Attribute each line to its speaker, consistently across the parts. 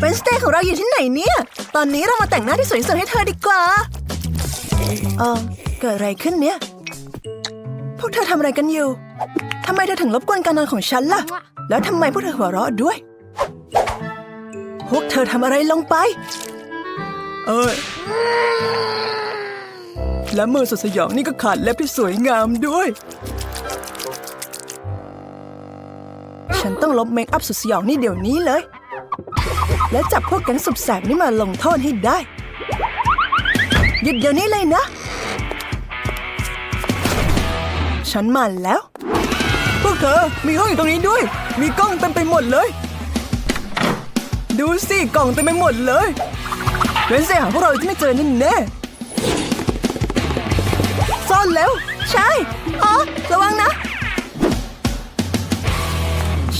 Speaker 1: เวนสเตย์ของเราอยู่ที่ไหนเนี่ย ตอนนี้เรามาแต่งหน้าที่สวยที่สุดให้เธอดีกว่าเออเกิดอะไรขึ้นเนี่ย พวกเธอทำอะไรกันอยู่ทำไมเธอถึงรบกวนการนอนของฉันล่ะ แล้วทำไมพวกเธอหัวเราะด้วย พวกเธอทำอะไรลงไป เออและมือสดสยองนี่ก็ขาดเล็บที่สวยงามด้วย ฉันต้องลบเมคอัพสุดสยองนี่เดี๋ยวนี้เลย และจับพวกแก๊งสุบแสบนี่มาลงโทษให้ได้ หยุดเดี๋ยวนี้เลยนะ ฉันมาแล้ว พวกเธอ มีห้องอยู่ตรงนี้ด้วย มีกล้องเต็มไปหมดเลย ดูสิกล่องเต็มไปหมดเลยเว้นเสียหาพวกเราที่ไม่เจอแน่แน่ซ่อนแล้ว ใช่อ๋อระวังนะ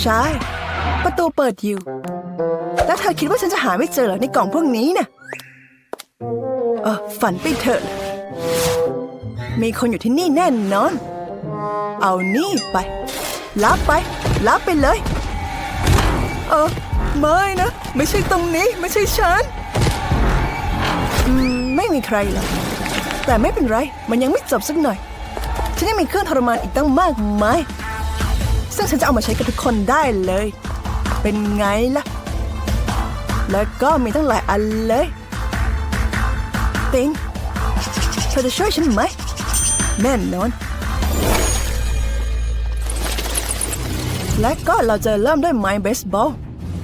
Speaker 1: ใช่ ประตูเปิดอยู่ แล้วเธอคิดว่าฉันจะหาไม่เจอเหรอในกล่องพวกนี้เนี่ยเออฝันไปเถอะ มีคนอยู่ที่นี่แน่นอน เอานี่ไปรับไปรับไปเลย เออ ไม่นะ ไม่ใช่ตรงนี้ ไม่ใช่ฉัน อืม ไม่มีใครหรอก แต่ไม่เป็นไร มันยังไม่จบสักหน่อย ฉันยังมีเครื่องทรมานอีกตั้งมากมาย ซึ่งฉันจะเอามาใช้กับทุกคนได้เลย เป็นไงล่ะ แล้วก็มีตั้งหลายอันเลย ติงเธอจะช่วยฉันไหม แน่นอน และก็เราจะเริ่มด้วยไม้เบสบอล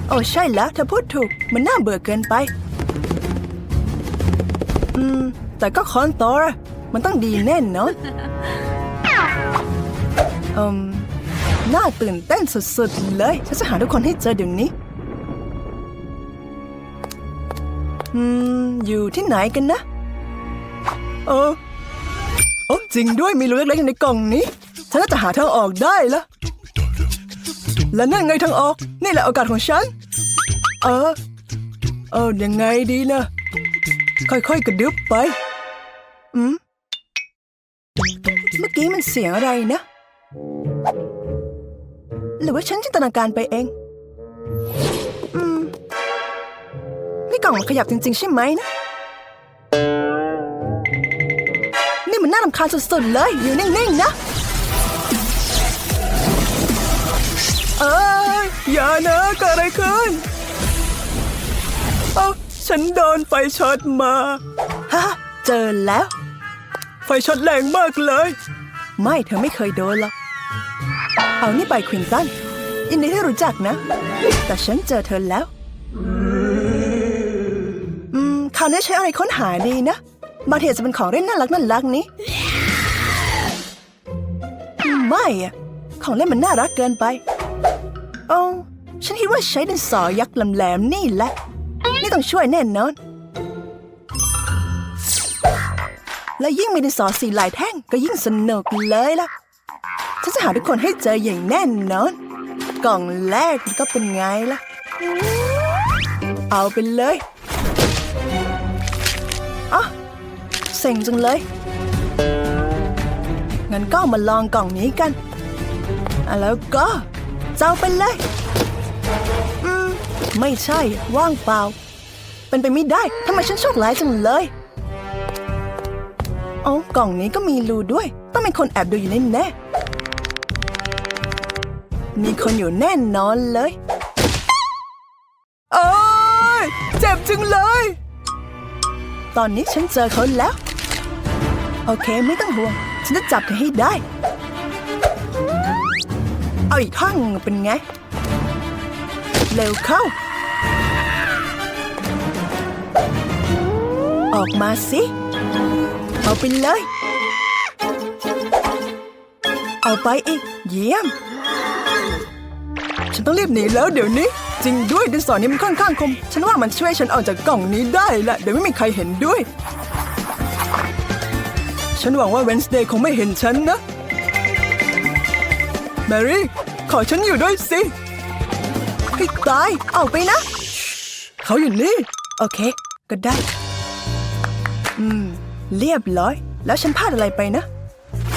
Speaker 1: โอ้ใช่แล้วเธอพูดถูก มันน่าเบื่อเกินไป อืม แต่ก็คอนโตรอะมันต้องดีแน่นอนอืมน่าตื่นเต้นสุดๆเลย ฉันจะหาทุกคนให้เจอเดี๋ยวนี้ อืม อยู่ที่ไหนกันนะ เออโอ้จริงด้วยมีรูเล็กๆอยู่ในกล่องนี้ ฉันน่าจะหาทางออกได้ละและนั่นไงทางออก นี่แหละโอกาสของฉัน เออ เออยังไงดีนะ ค่อยๆ กระดึบไป อืม เมื่อกี้มันเสียงอะไรนะ หรือว่าฉันจินตนาการไปเอง องมันขยับจริง ๆ ใช่ไหมนะ นี่มันน่ารำคาญสุดๆเลย อยู่นิ่ง ๆ นะ เอ้ยอย่านะเกิดอะไรขึ้น เอ้าฉันโดนไฟช็อตมา ฮะ เจอแล้ว ไฟช็อตแรงมากเลย ไม่เธอไม่เคยโดนหรอก เอานี่ไปควินตันยินดีที่รู้จักนะ แต่ฉันเจอเธอแล้วอื มคราวนี้ใช้อะไรค้นหาดีนะ บางทีอาจจะเป็นของเล่นน่ารักน่ารักนี้ ไม่อะของเล่นมันน่ารักเกินไป โอ้ฉันคิดว่าใช้ดินสอยักษ์แหลมๆนี่แหละ นี่ต้องช่วยแน่นอน และยิ่งมีดินสอสีลายแท่งก็ยิ่งสนุกเลยล่ะ ฉันจะหาทุกคนให้เจออย่างแน่นอน กล่องแรกก็เป็นไงล่ะ เอาไปเลย เซ็งจังเลย งั้นก็มาลองกล่องนี้กัน แล้วก็เจ้าไปเลย อืม ไม่ใช่ว่างเปล่า เป็นไปไม่ได้ทำไมฉันโชคร้ายจังเลย เอ๋อกล่องนี้ก็มีรูด้วย ต้องมีคนแอบดูอยู่แน่ๆมีคนอยู่แน่นอนเลย โอ้ยเจ็บจังเลย ตอนนี้ฉันเจอเขาแล้ว โอเคไม่ต้องห่วง ฉันจะจับเธอให้ได้ เอาอีกข้างเป็นไง เร็วเข้า ออกมาสิ เอาไปเลย เอาไปอีก เยี่ยม ฉันต้องรีบหนีแล้วเดี๋ยวนี้ จริงด้วยดินสอนี้มันค่อนข้างคม ฉันว่ามันช่วยฉันออกจากกล่องนี้ได้ละเดี๋ยวไม่มีใครเห็นด้วย ฉันหวังว่าเวนสเดย์คงไม่เห็นฉันนะ แมรี่ ขอฉันอยู่ด้วยสิให้ตาย เอาไปนะ เขาอยู่นี่ โอเค ก็ได้ อืม เรียบร้อย แล้วฉันพลาดอะไรไปนะ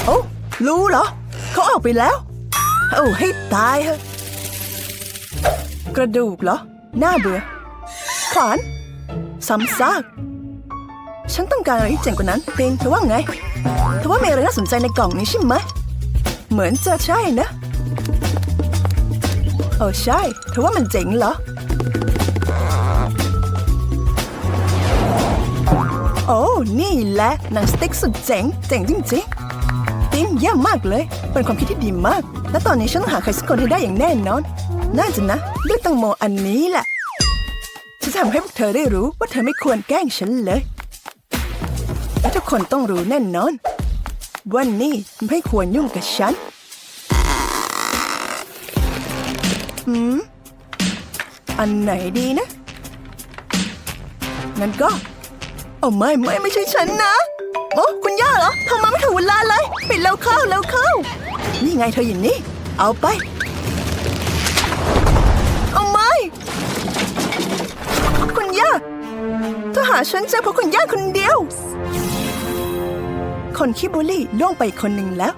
Speaker 1: โอ้รู้เหรอ เขาออกไปแล้ว โอ้ให้ตายเถอะกระดูกเหรอน่าเบื่อ ขวานซ้ำซาก ฉันต้องการอะไรที่เจ๋งกว่านั้นตินเธอว่าไงเธอว่ามีอะไรน่าสนใจในกล่องนี้ใช่ไหมเหมือนจะใช่นะโอ้ใช่เธอว่ามันเจ๋งเหรอ โอ้นี่แหละหนังสติ๊กสุดเจ๋งเจ๋งจริงๆตินเยี่ยมมากเลย เป็นความคิดที่ดีมาก และตอนนี้ฉันต้องหาใครสักคนให้ได้อย่างแน่นอน น่าจะนะด้วยตังโมอันนี้แหละฉันจะทำให้พวกเธอได้รู้ว่าเธอไม่ควรแกล้งฉันเลย ทุกคนต้องรู้แน่นอน วันนี้ไม่ควรยุ่งกับฉัน หืม อันไหนดีนะ งั้นก็โอ้ไม่ไม่ไม่ใช่ฉันนะ โอ้คุณย่าเหรอโทรมาไม่ถึงเวลาเลยปิดแล้วเข้าแล้วเข้า นี่ไงเธออยู่นี่เอาไป เอาไม่ คุณย่าเธอหาฉันเจอเพราะคุณย่าคนเดียว คนขี้บูลลี่ล่วงไปอีกคนหนึ่งแล้ว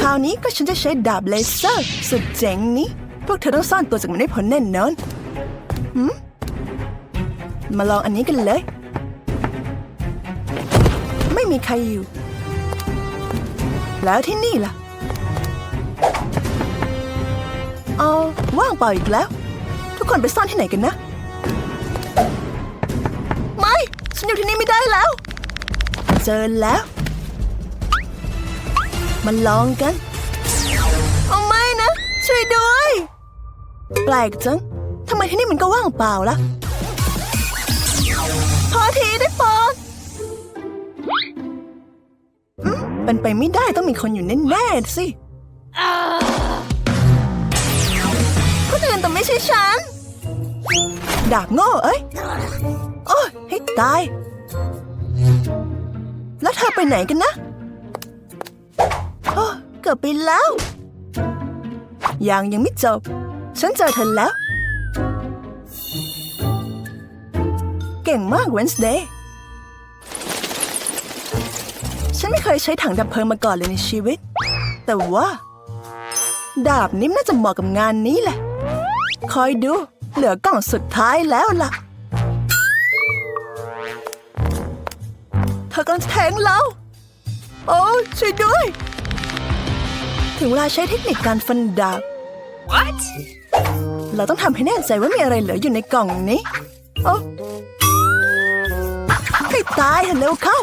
Speaker 1: คราวนี้ก็ฉันจะใช้ดาบเลเซอร์สุดเจ๋งนี้ พวกเธอต้องซ่อนตัวจากมันไม่พ้นแน่นอนหืมมาลองอันนี้กันเลย ไม่มีใครอยู่ แล้วที่นี่ล่ะเอาว่างเปล่าอีกแล้ว ทุกคนไปซ่อนที่ไหนกันนะ ไม่ ฉันอยู่ที่นี่ไม่ได้แล้ว เจอแล้ว มันลองกัน เอาไม่นะ ช่วยด้วย แปลกจังทำไมที่นี่มันก็ว่างเปล่าล่ะ พอทีได้ปอดอืมเป็นไปไม่ได้ต้องมีคนอยู่แน่ๆสิคนอื่นแต่ไม่ใช่ฉัน ดาบโง่เอ้ย โอ้ยให้ตาย แล้วเธอไปไหนกันนะโอ้เกือบไปแล้ว ยังยังไม่จบ ฉันเจอเธอแล้ว เก่งมากเวนส์เดย์ฉันไม่เคยใช้ถังดับเพลิงมาก่อนเลยในชีวิต แต่ว่า ดาบนี้น่าจะเหมาะกับงานนี้แหละ คอยดู เหลือกล่องสุดท้ายแล้วล่ะ อกำลังจะแทงเรา โอ้ช่วยด้วย ถึงเวลาใช้เทคนิคการฟันดาบ
Speaker 2: What?
Speaker 1: เราต้องทำให้แน่ใจว่ามีอะไรเหลืออยู่ในกล่องนี้ โอ้ให้ตายเถอะเร็วเข้า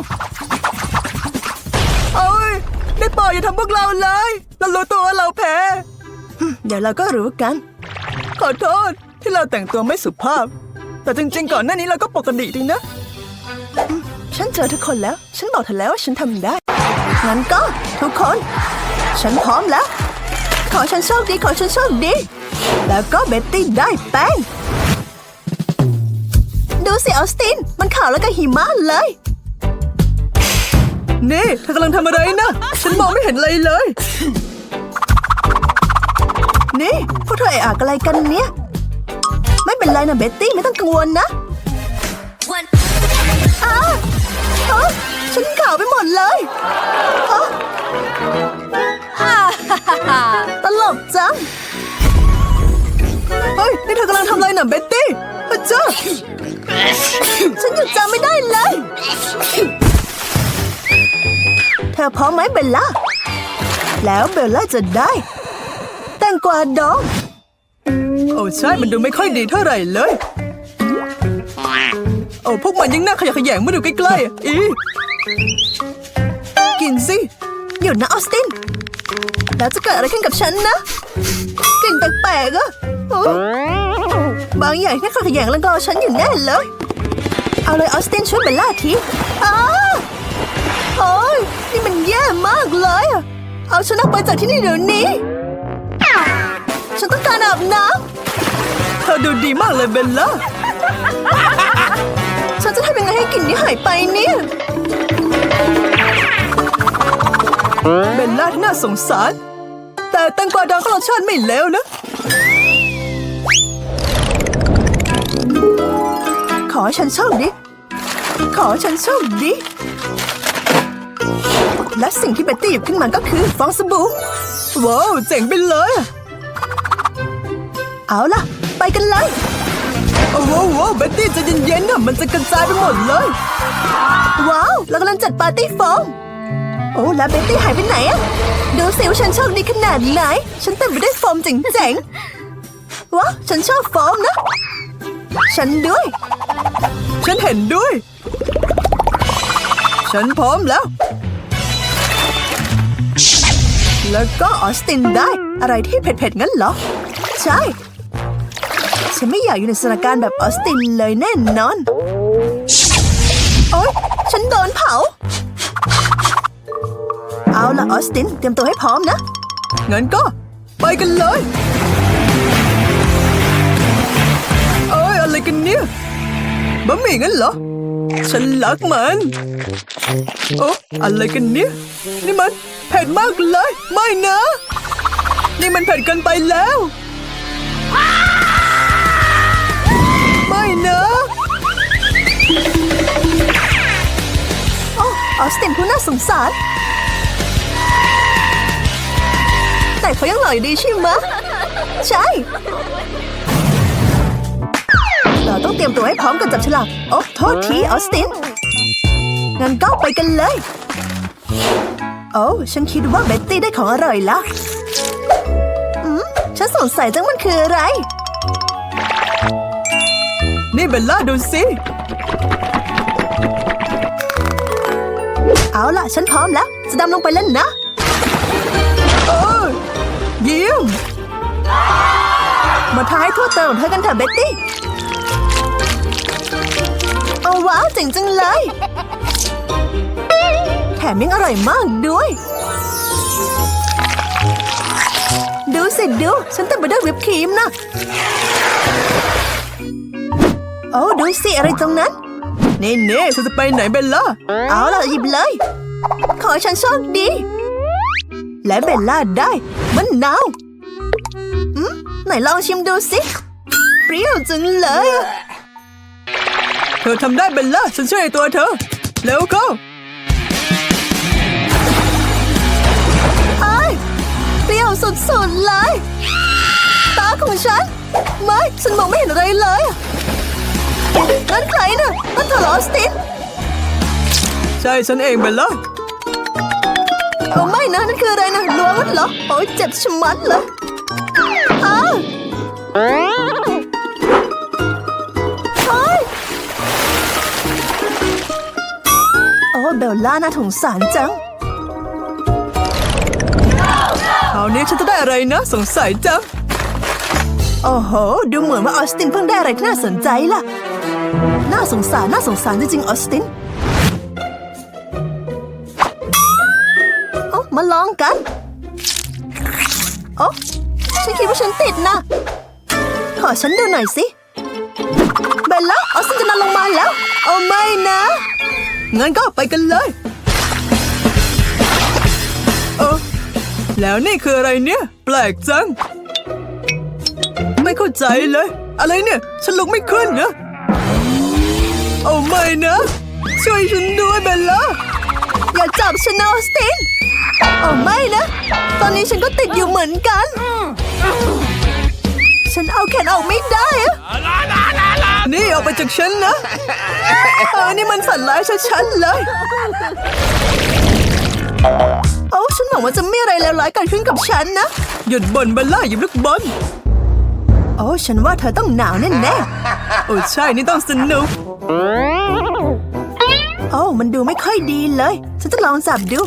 Speaker 1: โอ้ยได้โปรดอย่าทำพวกเราเลย เรารู้ตัวว่าเราแพ้ฮึ่มเดี๋ยวเราก็รู้กัน ขอโทษที่เราแต่งตัวไม่สุภาพ แต่จริงๆ ก่อนหน้านี้เราก็ปกติดีนะอืม ฉันเจอทุกคนแล้ว ฉันบอกเธอแล้วว่าฉันทำได้ งั้นก็ทุกคน ฉันพร้อมแล้ว ขอฉันโชคดี ขอฉันโชคดี แล้วก็เบ็ตตี้ได้แป้ง ดูสิออสติน มันขาวแล้วก็หิมะเลย นี่เธอกำลังทำอะไรนะ ฉันมองไม่เห็นอะไรเลย นี่พวกเธอเอะอะอะไรกันเนี่ย ไม่เป็นไรนะเบ็ตตี้ไม่ต้องกังวลนะ
Speaker 2: One.
Speaker 1: ฮะฉันขาวไปหมดเลยฮะตลกจัง เฮ้ย นี่เธอกำลังทำอะไรน่ะเบ็ตตี้พระเจ้าฉันหยุดจำไม่ได้เลย เธอพร้อมไหมเบลล่า แล้วเบลล่าจะได้ แตงกวาดอง โอ้ใช่ มันดูไม่ค่อยดีเท่าไหร่เลย อพวกมันยังน่าขยะแขยงมาดูใกล้ๆ อี กินสิ หยุดนะออสติน แล้วจะเกิดอะไรขึ้นกับฉันนะกลิ่นแปลกๆอะบางอย่างแค่ขยงแล้วก็ฉันอยู่แน่เลย เอาเลยออสตินช่วยเบลล่าทีอ้าโอ้ยนี่มันแย่มากเลยอะเอาฉันออกไปจากที่นี่เดี๋ยวนี้ ฉันต้องการอาบน้ำเธอดูดีมากเลยเบลล่า นนี้หายไปเนี่ย เบลล่าน่าสงสาร แต่แตงกวาดองก็รสชาติไม่เลวนะ ขอฉันโชคดี ขอฉันโชคดี และสิ่งที่เบตตี้หยิบขึ้นมาก็คือฟองสบู่ ว้าว เจ๋งไปเลย เอาล่ะ ไปกันเลย โอ้โหโว้วเบ็ตตี้จะเย็นๆนะมันจะกระจายไปหมดเลย ว้าวเรากำลังจัดปาร์ตี้โฟมโอ้แล้วเบ็ตตี้หายไปไหนอะดูสิว่าฉันโชคดีขนาดไหน ฉันเต็มไปด้วยโฟมเจ๋งๆว้าวฉันชอบโฟมนะ ฉันด้วย ฉันเห็นด้วย ฉันพร้อมแล้ว แล้วก็ออสตินได้อะไรที่เผ็ดๆงั้นเหรอ ใช่ ฉันไม่อยากอยู่ในสถานการณ์แบบออสตินเลยแน่นอน โอ๊ย ฉันโดนเผา เอาละออสติน เตรียมตัวให้พร้อมนะ งั้นก็ ไปกันเลยเอ้ยอะไรกันเนี่ยบะหมี่งั้นเหรอ ฉันรักมัน โอ้อะไรกันเนี่ย นี่มันเผ็ดมากเลย ไม่นะ นี่มันเผ็ดเกันไปแล้ว นะโอ้ออสตินผู้น่าสงสาร แต่เขายังหล่ออยู่ดีใช่ไหมใช่ เราต้องเตรียมตัวให้พร้อมกันจับฉลากโอ้โทษทีออสติน งั้นก็ไปกันเลย โอ้ฉันคิดว่าเบ็ตตี้ได้ของอร่อยละอืมฉันสงสัยจังมันคืออะไร นี่เบลล่าดูสิ เอาล่ะ ฉันพร้อมแล้ว จะดำลงไปเล่นนะเออยี่ยมมาทายทั่วเติมของเธอกันเถอะเบ็ตตี้โอ้ว้าวเจ๋งจังเลย แถมยังอร่อยมากด้วย ดูสิดู ฉันเต็มไปด้วยวิปครีมนะ โอ้ดูสิอะไรตรงนั้น เน่เน่ฉันจะไปไหนเบลล่า เอาล่ะหยิบเลย ขอฉันโชคดี และเบลล่าได้มันนาวอืมไหนลองชิมดูสิเปรี้ยวจังเลย เธอทำได้เบลล่าฉันช่วยตัวเธอ เร็วเข้าไอ้เปรี้ยวสุดๆเลย ตาของฉัน ไม่ ฉันมองไม่เห็นอะไรเลย นั่นใครน่ะนั่นเธอเหรอออสติน ใช่ฉันเองเบลล่าเอาไม่นะนั่นคืออะไรนะล้วงมันเหรอโอ้ยเจ็บชะมัดเลยอ้าวเฮ้ยโอ้เบลล่าน่าสงสารจังคราวนี้ฉันจะได้อะไรนะสงสัยจัง โอ้โห ดูเหมือนว่าออสตินเพิ่งได้อะไรที่น่าสนใจล่ะ น่าสงสารน่าสงสารจริงๆออสตินเอ้ามาลองกันโอ้ฉันคิดว่าฉันติดนะ ขอฉันดูหน่อยสิเบลล่าออสตินจะนอนลงมาแล้ว เอาไม่นะงั้นก็ไปกันเลยเออแล้วนี่คืออะไรเนี่ย แปลกจัง ไม่เข้าใจเลย อะไรเนี่ย ฉันลุกไม่ขึ้นนะ เอาไม่นะ ช่วยฉันด้วยเบลล่าอย่าจับฉันนะออสตินเอาไม่นะ ตอนนี้ฉันก็ติดอยู่เหมือนกัน ฉันเอาแขนออกไม่ได้อะนี่ออกไปจากฉันนะเออนี่มันสัตว์ร้ายชัดๆเลยโอ้ฉันหวังว่าจะไม่อะไรเลวร้ายเกิดขึ้นกับฉันนะ หยุดบ่นเบลล่าอย่าลึกบนโอ้ฉันว่าเธอต้องหนาวแน่แน่ๆโอ้ใช่นี่ต้องสนุก โอ้มันดูไม่ค่อยดีเลย ฉันจะลองจับดู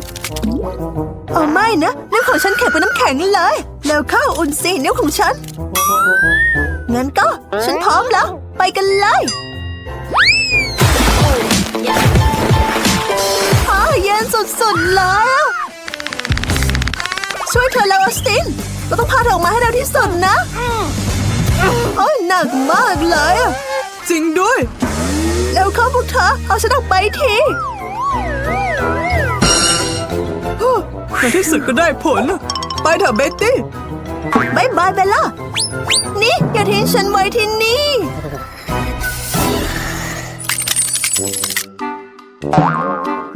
Speaker 1: โอ้ไม่นะนิ้วของฉันแข็งเป็นน้ำแข็งเลย แล้วเข้าอุ่นสินิ้วของฉัน งั้นก็ ฉันพร้อมแล้ว ไปกันเลยอ้าเย็นสุดๆเลยอะช่วยเธอแล้วออสติน เราต้องพาเธอออกมาให้เร็วที่สุดนะ โอ้ยหนักมากเลย จริงด้วย แล้วเข้าพวกเธอ เอาฉันออกไปทีฮู้ในที่สุดก็ได้ผล ไปเถอะเบตตี้บายบายเบลล่า นี่ อย่าทิ้งฉันไว้ที่นี่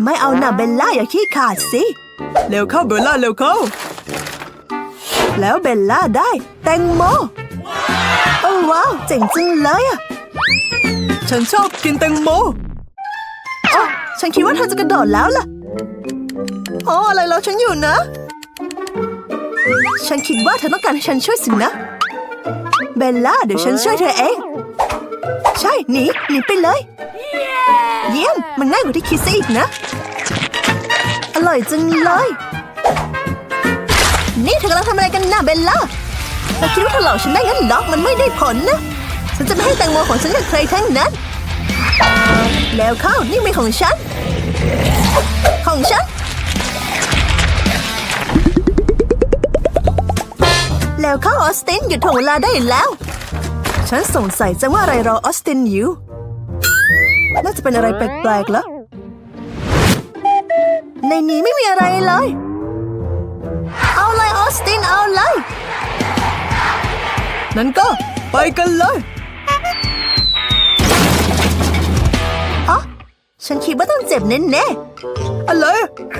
Speaker 1: ไม่เอาหน่าเบลล่าอย่าขี้ขาดสิ เร็วเข้าเบลล่าเร็วเข้า แล้วเบลล่าได้ แตงโม โอ้ว้าว เจ๋งจังเลยอะ ฉันชอบกินแตงโมอ๋อฉันคิดว่าเธอจะกระโดดแล้วล่ะอ๋ออะไรเราฉันอยู่นะ ฉันคิดว่าเธอต้องการให้ฉันช่วยสินะ เบลล่าเดี๋ยวฉันช่วยเธอเอง ใช่หนีหนีไปเลย เยี่ยมมันง่ายกว่าที่คิดซะอีกนะ อร่อยจังเลย นี่เธอกำลังทำอะไรกันนะเบลล่าเธอคิดว่าเธอหลอกฉันได้งั้นหรอมันไม่ได้ผลนะ ฉันจะไม่ให้แตงโมของฉันกับใครทั้งนั้น แล้วเข้านี่เป็นของฉัน ของฉัน แล้วเข้าออสตินหยุดถ่วงเวลาได้แล้ว ฉันสงสัยจังว่าอะไรรอออสตินอยู่น่าจะเป็นอะไรแปลกๆแล้วในนี้ไม่มีอะไรเลย เอาเลยออสตินเอาเลย นั้นก็ไปกันเลย ฉันคิดว่าต้องเจ็บแน่ๆอะไร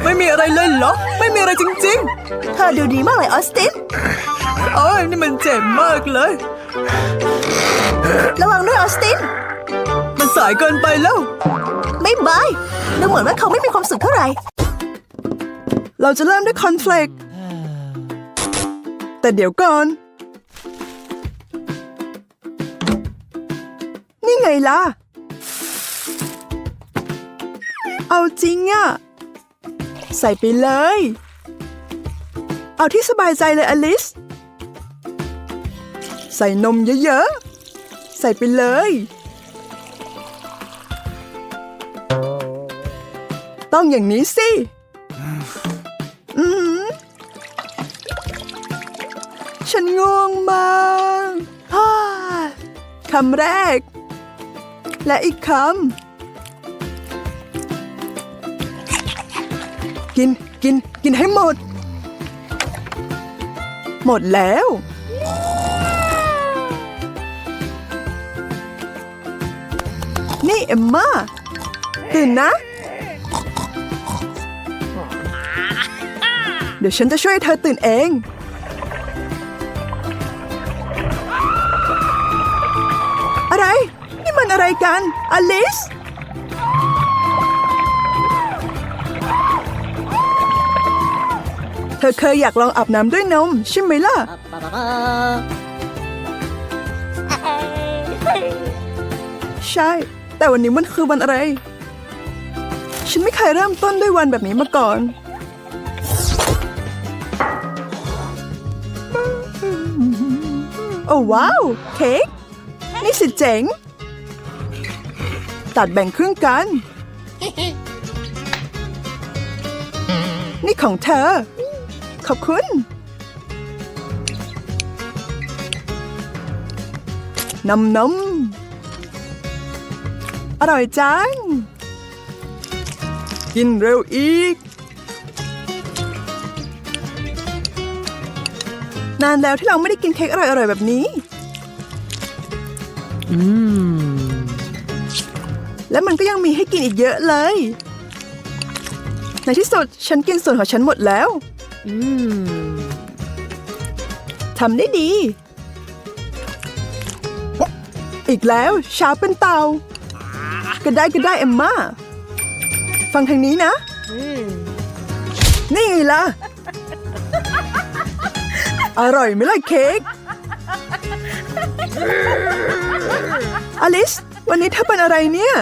Speaker 1: ไม่มีอะไรเลยเหรอ ไม่มีอะไรจริงๆ เธอดูดีมากเลยออสตินโอ้ยนี่มันเจ็บมากเลย ระวังด้วยออสติน มันสายเกินไปแล้ว ไม่บายดูเหมือนว่าเขาไม่มีความสุขเท่าไหร่ เราจะเริ่มด้วยคอนเฟลกแต่เดี๋ยวก่อน นี่ไงล่ะ เอาจริงอะใส่ไปเลย เอาที่สบายใจเลยอลิส ใส่นมเยอะๆ ใส่ไปเลย ต้องอย่างนี้สิ อือหือฉันง่วงมากคำแรก และอีกคำ กิน กิน กินให้หมด หมดแล้ว นี่เอ็มมาตื่นนะ เดี๋ยวฉันจะช่วยเธอตื่นเองอะไร นี่มันอะไรกัน อลิส อเคยอยากลองอาบน้ำด้วยนม ใช่ไหมล่ะ ใช่ แต่วันนี้มันคือวันอะไร ฉันไม่เคยเริ่มต้นด้วยวันแบบนี้มาก่อน โอ้ว้าว เค้กนี่สิเจ๋ง ตัดแบ่งครึ่งกัน นี่ของเธอ ขอบคุณนำนมอร่อยจัง กินเร็วอีก นานแล้วที่เราไม่ได้กินเค้กอร่อยๆแบบนี้และมันก็ยังมีให้กินอีกเยอะเลย ในที่สุดฉันกินส่วนของฉันหมดแล้ว ทำได้ดี อีกแล้วช้าเป็นเตา ก็ได้ก็ได้เอมมาฟังทางนี้นะ นี่ไงล่ะ อร่อยไหมล่ะเค้ก อลิส วันนี้เธอเป็นอะไรเนี่ย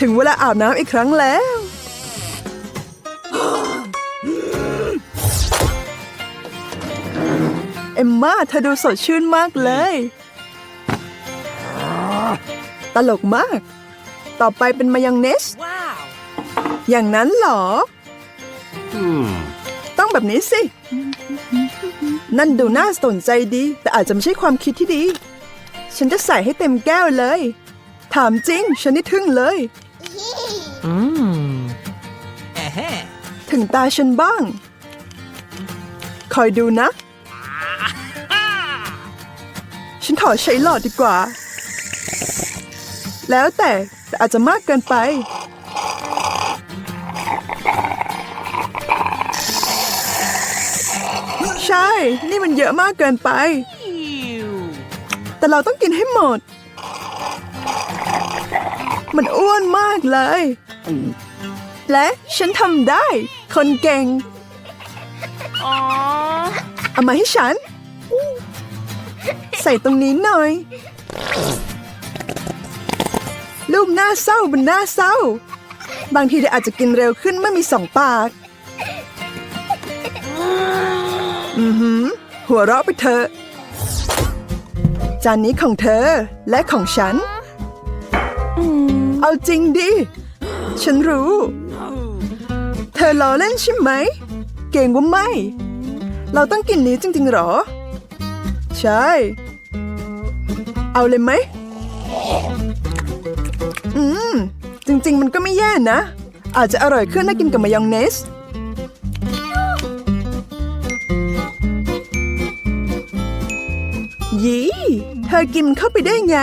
Speaker 1: ถึงเวลาอาบน้ำอีกครั้งแล้ว เอมมาเธอดูสดชื่นมากเลย ตลกมาก ต่อไปเป็นมายองเนส
Speaker 2: Wow.
Speaker 1: อย่างนั้นเหรอ ต้องแบบนี้สิ นั่นดูน่าสนใจดี แต่อาจจะไม่ใช่ความคิดที่ดี ฉันจะใส่ให้เต็มแก้วเลย ถามจริง ฉันนี่ทึ่งเลย
Speaker 3: Ahem.
Speaker 1: ถึงตาฉันบ้าง คอยดูนะ ฉันขอใช้หลอดดีกว่า แล้วแต่แต่อาจจะมากเกินไป ใช่ นี่มันเยอะมากเกินไป
Speaker 3: Ew.
Speaker 1: แต่เราต้องกินให้หมด มันอ้วนมากเลย และฉันทำได้ คนเก่ง
Speaker 2: Aww.
Speaker 1: เอามาให้ฉัน ใส่ตรงนี้หน่อย รูปหน้าเศร้าบนหน้าเศร้า บางทีเธออาจจะกินเร็วขึ้นเมื่อมีสองปาก อือหือ หัวเราะไปเถอะ จานนี้ของเธอและของฉัน เอาจริงดิ ฉันรู้ เธอล้อเล่นใช่ไหม เก่งว่าไม่ เราต้องกินนี้จริงๆหรอ ใช่ เอาเลยไหม อืม จริง ๆ มันก็ไม่แย่นะ อาจจะอร่อยขึ้นถ้ากินกับมายองเนส ยีเธอกินเข้าไปได้ไง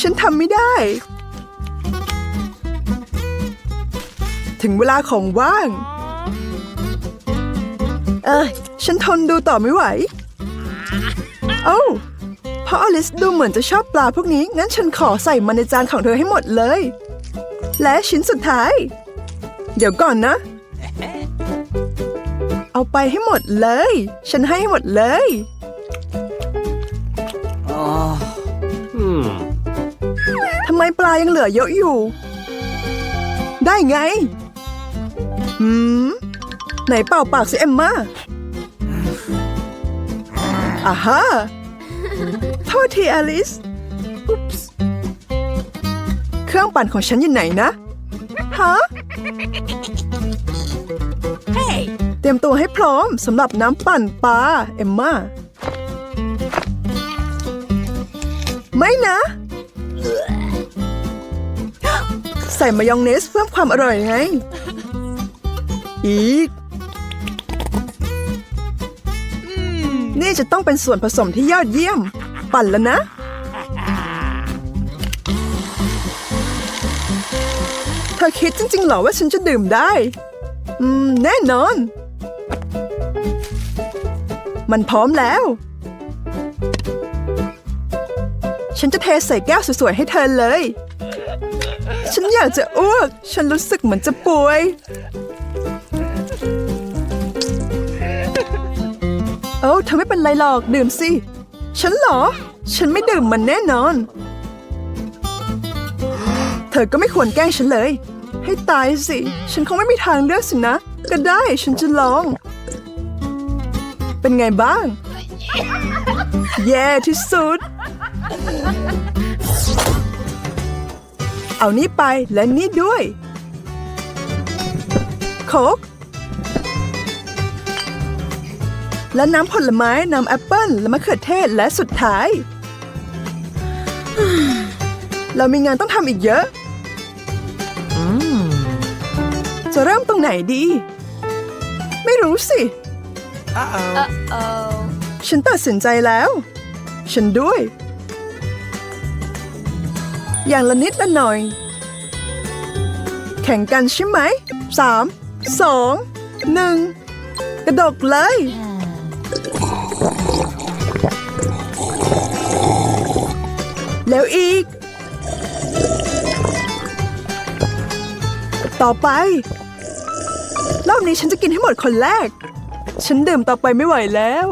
Speaker 1: ฉันทำไม่ได้ ถึงเวลาของว่าง เอ้ยฉันทนดูต่อไม่ไหวเอ้า ราะอลิสดูเหมือนจะชอบปลาพวกนี้ งั้นฉันขอใส่มันในจานของเธอให้หมดเลย และชิ้นสุดท้าย เดี๋ยวก่อนนะ เอาไปให้หมดเลย ฉันให้ให้หมดเลย
Speaker 3: Hmm.
Speaker 1: ทำไมปลายังเหลือเยอะอยู่ ได้ไง หืม ไหนเป่าปากสิเอมมาอ่าฮะโทษทีอลิส อุ๊ปส์เครื่องปั่นของฉันอยู่ไหนนะ ฮะ
Speaker 2: Hey.
Speaker 1: เตรียมตัวให้พร้อมสำหรับน้ำปั่นปลาเอมมาไม่นะ ใส่มายองเนสเพิ่มความอร่อยไง อีก นี่จะต้องเป็นส่วนผสมที่ยอดเยี่ยม ปั่นแล้วนะ เธอคิดจริงๆเหรอว่าฉันจะดื่มได้ อืม แน่นอน มันพร้อมแล้ว ฉันจะเทใส่แก้วสวยๆให้เธอเลย ฉันอยากจะอ้วก ฉันรู้สึกเหมือนจะป่วยโอ้เธอไม่เป็นไรหรอก ดื่มสิ ฉันเหรอ ฉันไม่ดื่มมันแน่นอน เธอก็ไม่ควรแกล้งฉันเลย ให้ตายสิ ฉันคงไม่มีทางเลือกสินะ ก็ได้ ฉันจะลอง เป็นไงบ้าง แย่ที่สุด เอานี่ไปและนี่ด้วย โคก และน้ำผลไม้น้ำแอปเปิ้ลและมะเขือเทศและสุดท้าย เรามีงานต้องทำอีกเยอะ จะเริ่มตรงไหนดี ไม่รู้สิ
Speaker 3: Uh-oh.
Speaker 2: Uh-oh.
Speaker 1: ฉันตัดสินใจแล้ว ฉันด้วย อย่างละนิดละหน่อย แข่งกันใช่ไหมสามสองหนึ่งกระดกเลย แล้วอีก ต่อไป รอบนี้ฉันจะกินให้หมดคนแรก ฉันดื่มต่อไปไม่ไหวแล้ว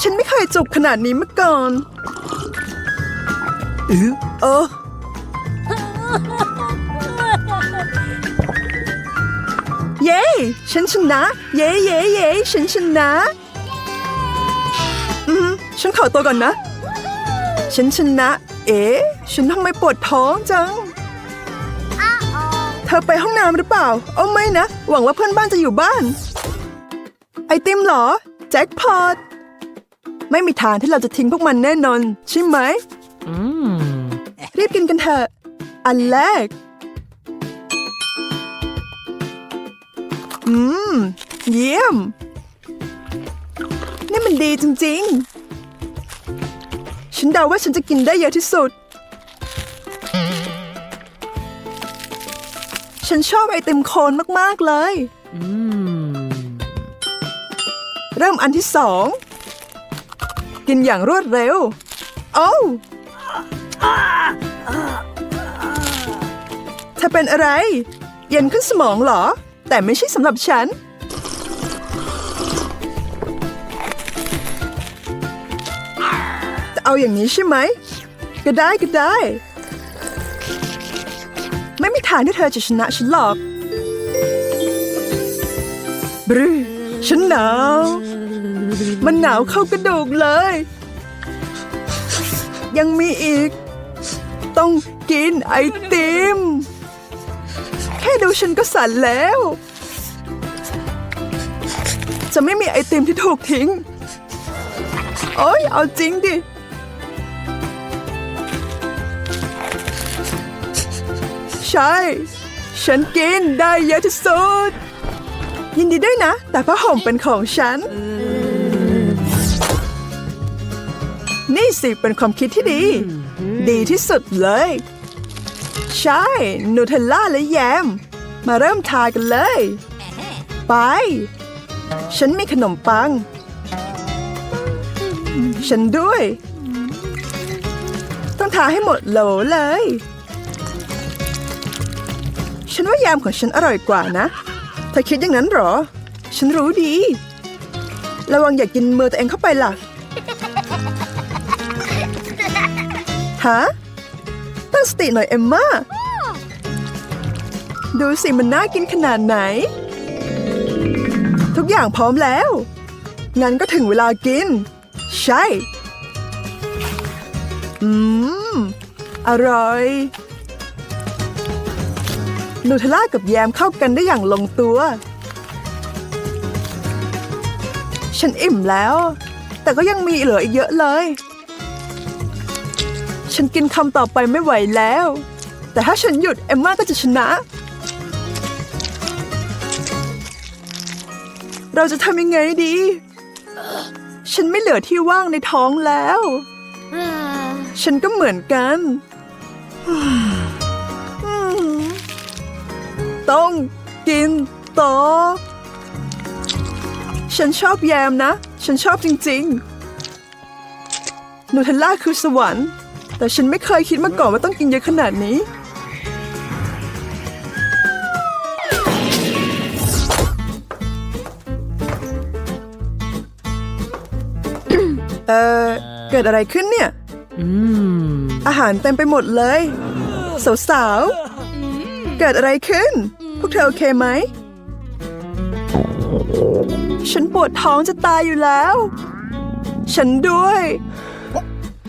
Speaker 1: ฉันไม่เคยจุกขนาดนี้มาก่อนอือเออเย้ ฉันชนะ เย้เย้เย้ฉันชนะ ฉันขอตัวก่อนนะ ฉันชนะ เอ๊ะ ฉันทำไมปวดท้องจัง เธอไปห้องน้ำหรือเปล่าโอ้ไม่นะ หวังว่าเพื่อนบ้านจะอยู่บ้าน ไอติมเหรอ แจ็คพอต ไม่มีทางที่เราจะทิ้งพวกมันแน่นอน ใช่ไหม รีบกินกันเถอะ อันแรก อืม เยี่ยม นี่มันดีจริง ๆ ฉันเดาว่าฉันจะกินได้เยอะที่สุด ฉันชอบไอติมโคนมาก ๆ เลย เริ่มอันที่สอง กินอย่างรวดเร็ว โอ้วเธอเป็นอะไร เย็นขึ้นสมองเหรอ แต่ไม่ใช่สำหรับฉัน เอาอย่างนี้ใช่ไหม ก็ได้ก็ได้ ไม่มีทางที่เธอจะชนะฉันหรอก บรือฉันหนาว มันหนาวเข้ากระดูกเลย ยังมีอีก ต้องกินไอติม แค่ดูฉันก็สั่นแล้ว จะไม่มีไอติมที่ถูกทิ้ง โอ้ยเอาจริงดิ ใช่ ฉันกินได้เยอะที่สุด ยินดีด้วยนะ แต่ผ้าห่มเป็นของฉัน นี่สิเป็นความคิดที่ดี ดีที่สุดเลย ใช่ นูเทลล่าและแยม มาเริ่มทากันเลย ไป ฉันมีขนมปัง ฉันด้วย ต้องทาให้หมดโหลเลย ฉันว่ายามของฉันอร่อยกว่านะเธอคิดอย่างนั้นหรอ ฉันรู้ดี ระวังอย่ากกินมือตัวเองเข้าไปล่ะฮะตั้งสติหน่อยเอมมาดูสิมันน่ากินขนาดไหน ทุกอย่างพร้อมแล้ว งั้นก็ถึงเวลากิน ใช่ อืม อร่อย นูเทลล่ากับแยมเข้ากันได้อย่างลงตัว ฉันอิ่มแล้ว แต่ก็ยังมีเหลืออีกเยอะเลย ฉันกินคำต่อไปไม่ไหวแล้ว แต่ถ้าฉันหยุด เอมมาก็จะชนะ เราจะทำยังไงดี ฉันไม่เหลือที่ว่างในท้องแล้ว ฉันก็เหมือนกันอืม ต้องกินต่อ ฉันชอบแยมนะ ฉันชอบจริงๆ นูเทลล่าคือสวรรค์ แต่ฉันไม่เคยคิดมาก่อนว่าต้องกินเยอะขนาดนี้ เออเกิดอะไรขึ้นเนี่ย
Speaker 3: Hmm.
Speaker 1: อาหารเต็มไปหมดเลย สาวๆ เกิดอะไรขึ้น พวกเธอโอเคไหม ฉันปวดท้องจะตายอยู่แล้ว ฉันด้วย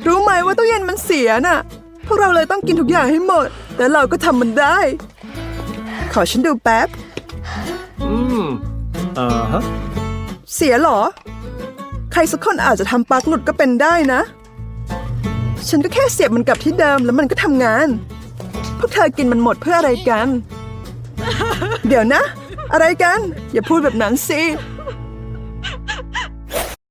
Speaker 1: รู้ไหมว่าตู้เย็นมันเสียน่ะ พวกเราเลยต้องกินทุกอย่างให้หมด แต่เราก็ทำมันได้ ขอฉันดูแป๊บ
Speaker 3: Hmm. Uh huh.
Speaker 1: เสียเหรอ ใครสักคนอาจจะทำปลั๊กหลุดก็เป็นได้นะ ฉันก็แค่เสียบมันกลับที่เดิมแล้วมันก็ทำงาน พวกเธอกินมันหมดเพื่ออะไรกัน เดี๋ยวนะ อะไรกัน อย่าพูดแบบนั้นสิ